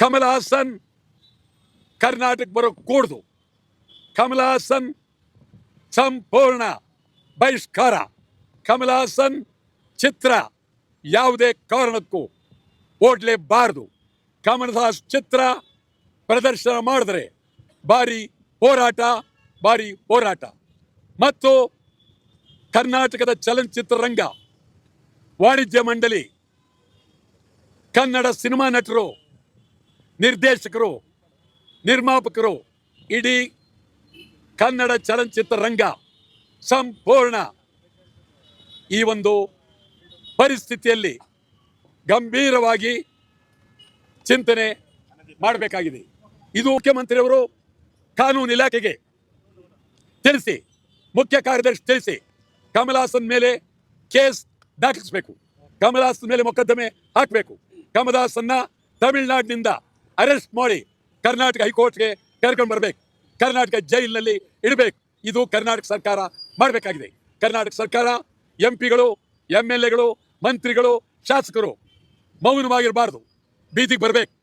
ಕಮಲ್ ಹಾಸನ್, ಕರ್ನಾಟಕ ಬರೋ ಕೂಡ್ದು. ಕಮಲ್ ಹಾಸನ್ ಸಂಪೂರ್ಣ ಬಹಿಷ್ಕಾರ. ಕಮಲ್ ಹಾಸನ್ ಚಿತ್ರ ಯಾವುದೇ ಕಾರಣಕ್ಕೂ ಓಡ್ಲೇಬಾರದು. ಕಮಲ್ ದಾಸ್ ಚಿತ್ರ ಪ್ರದರ್ಶನ ಮಾಡಿದ್ರೆ ಭಾರಿ ಹೋರಾಟ ಭಾರಿ ಹೋರಾಟ. ಮತ್ತು ಕರ್ನಾಟಕದ ಚಲನಚಿತ್ರರಂಗ ವಾಣಿಜ್ಯ ಮಂಡಳಿ ಕನ್ನಡ ಸಿನಿಮಾ ನಟರು ನಿರ್ದೇಶಕರು, ನಿರ್ಮಾಪಕರು, ಇಡೀ ಕನ್ನಡ ಚಲನಚಿತ್ರರಂಗ ಸಂಪೂರ್ಣ ಈ ಒಂದು ಪರಿಸ್ಥಿತಿಯಲ್ಲಿ ಗಂಭೀರವಾಗಿ ಚಿಂತನೆ ಮಾಡಬೇಕಾಗಿದೆ. ಇದು ಮುಖ್ಯಮಂತ್ರಿಯವರು ಕಾನೂನು ಇಲಾಖೆಗೆ ತಿಳಿಸಿ, ಮುಖ್ಯ ಕಾರ್ಯದರ್ಶಿ ತಿಳಿಸಿ ಕಮಲ್ ಹಾಸನ್ ಮೇಲೆ ಕೇಸ್ ದಾಖಲಿಸಬೇಕು. ಕಮಲ್ ಹಾಸನ್ ಮೇಲೆ ಮೊಕದ್ದಮೆ ಹಾಕಬೇಕು. ಕಮಲ್ ಹಾಸನ್ನ ತಮಿಳುನಾಡಿನಿಂದ ಅರೆಸ್ಟ್ ಮಾಡಿ ಕರ್ನಾಟಕ ಹೈಕೋರ್ಟ್ಗೆ ಕರ್ಕೊಂಡು ಬರಬೇಕು. ಕರ್ನಾಟಕ ಜೈಲಿನಲ್ಲಿ ಇಡಬೇಕು. ಇದು ಕರ್ನಾಟಕ ಸರ್ಕಾರ ಮಾಡಬೇಕಾಗಿದೆ. ಕರ್ನಾಟಕ ಸರ್ಕಾರ ಎಂ ಪಿಗಳು ಎಂ ಎಲ್ ಎಗಳು ಮಂತ್ರಿಗಳು, ಶಾಸಕರು ಮೌನವಾಗಿರಬಾರ್ದು. ಬೀದಿಗೆ ಬರಬೇಕು.